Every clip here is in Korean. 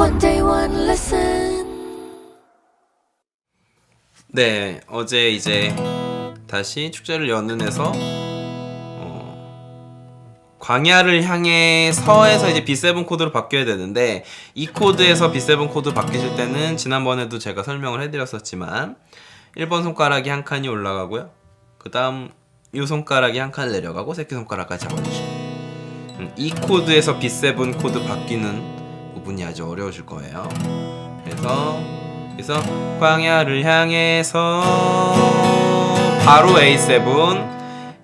One day, one lesson. 네, 어제 이제 다시 축제를 연은해서 어, 광야를 향해 서에서 이제 B7 코드로 바뀌어야 되는데 이 코드에서 B7 코드 바뀌실 때는 지난번에도 제가 설명을 해드렸었지만 1번 손가락이 한 칸이 올라가고요. 그 다음 이 손가락이 한 칸 내려가고 새끼손가락까지 잡아주시고 음, 이 코드에서 B7 코드 바뀌는 부분이 아주 어려우실 거예요. 그래서 그래서 광야를 향해서 바로 A7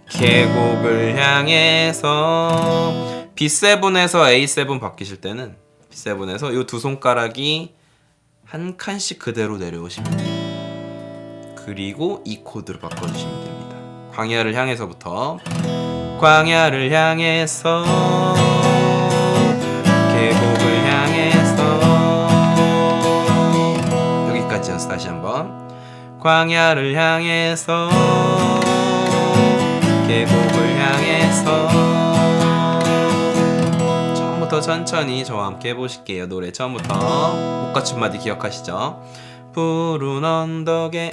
계곡을 향해서 B7에서 A7 바뀌실 때는 B7에서 이 두 손가락이 한 칸씩 그대로 내려오시면 돼요. 그리고 이 코드로 바꿔주시면 됩니다. 광야를 향해서부터 광야를 향해서 광야를 향해서 계곡을 향해서. 처음부터 천천히 저와 함께 해보실게요 노래 처음부터. 못 갖춘 마디 기억하시죠? 푸른 언덕에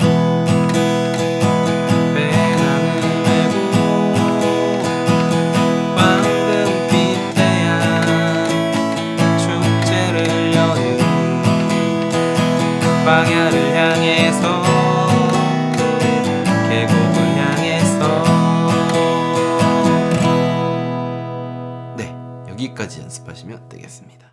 광야를 향해서 계곡을 향해서 네 여기까지 연습하시면 되겠습니다.